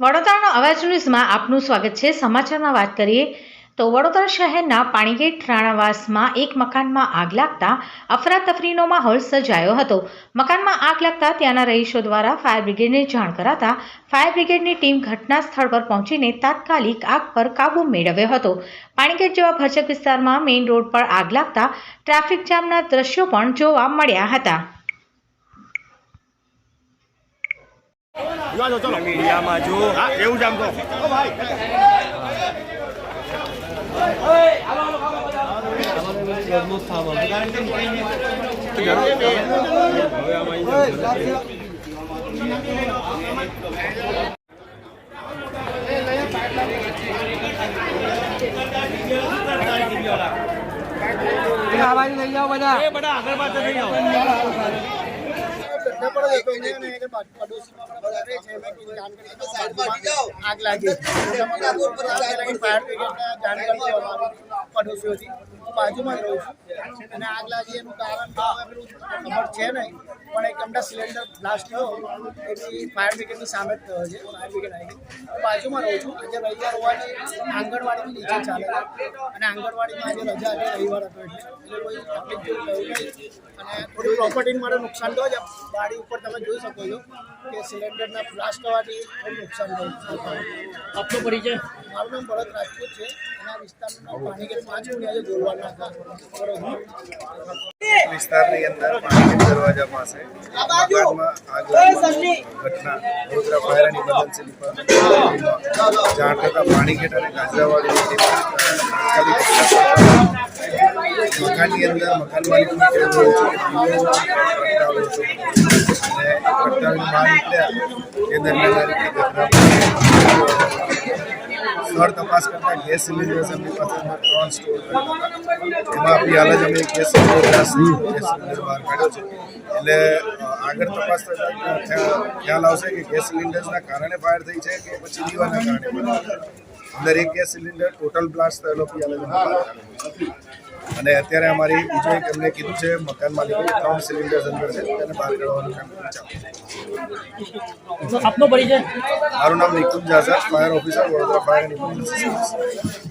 વડોદરાનો અવાજ ન્યૂઝમાં આપનું સ્વાગત છે. સમાચારમાં વાત કરીએ તો વડોદરા શહેરના પાણીગેટ રાણાવાસમાં એક મકાનમાં આગ લાગતા અફરાતફરીનો માહોલ સર્જાયો હતો. મકાનમાં આગ લાગતા ત્યાંના રહીશો દ્વારા ફાયર બ્રિગેડને જાણ કરાતા ફાયર બ્રિગેડની ટીમ ઘટના સ્થળ પર પહોંચીને તાત્કાલિક આગ પર કાબૂ મેળવ્યો હતો. પાણીગેટ જેવા ભરચક વિસ્તારમાં મેઇન રોડ પર આગ લાગતા ટ્રાફિક જામના દ્રશ્યો પણ જોવા મળ્યા હતા. દો ચલો મીડિયામાં જો. હા એવું જ આમ તો જાઓ બધા આગળ પાછળ થઈ જાઓ. આગ લાગી ફાયર બ્રિગેડને જાણ કરી અમારી પડોશીઓથી હું બાજુમાં જ રહું છું. અને આગ લાગી એનું કારણ પેલું ખબર છે નહીં પણ એક અમદાવાદ સિલિન્ડર બ્લાસ્ટ થયો એની ફાયર બ્રિગેડની સામે જ થયો છે ફાયર બ્રિગેડ આવી હું બાજુમાં રહું છું આજે રવિવાર હોવાથી આંગણવાડીની નીચે ચાલે છે. અને આંગણવાડીમાં આજે રજા હતી રવિવાર હતો એટલે કોઈ તકલીફ જેવું થયું નહીં. અને થોડી પ્રોપર્ટીને મારે નુકસાન થયું છે ગાડી ઉપર તમે જોઈ શકો છો કે સિલિન્ડરના બ્લાસ્ટ થવાથી થોડું નુકસાન થયું. આપનો પરિચય? મારું નામ ભરત રાજપૂત છે. વિસ્તારનું અંદર પાણીગેટ દરવાજા પાસે મકાનમાં ઘટના Vadodara fire and emergency department જાણ થતાં પાણીગેટ અને ગાજરાવાડીની ટીમ મકાનની અંદર મકાન માલિકની કહેવું છે. કે દીવો પ્રગટાવ્યો છે અને પ્રગટાવીને બહાર નીકળ્યા એ દરમિયાન ઘટના બની. સ્થળ તપાસ કરતા ગેસ સિલિન્ડર્સ એમની પાસે એમાં ત્રણ સ્ટોર એમાં આપણી હાલ જ અમે ગેસ સિલિન્ડર ગેસ સિલિન્ડર બહાર કાઢ્યો છે. એટલે આગળ તપાસ થતાં ખ્યાલ આવશે કે ગેસ સિલિન્ડર્સના કારણે ફાયર થઈ છે કે પછી દીવાના કારણે અંદર એક ગેસ સિલિન્ડર ટોટલ બ્લાસ્ટ થયેલો પી હાલ અને અત્યારે અમારી બીજું એક એમને કીધું છે મકાન માલિકો ત્રણ સિલિન્ડર્સ અંદર છે તેને બહાર કાઢવાનું કામ ચાલુ. છે આપનો પરિચય? મારું નામ Nikunj Azad fire officer Vadodara fire and emergency service.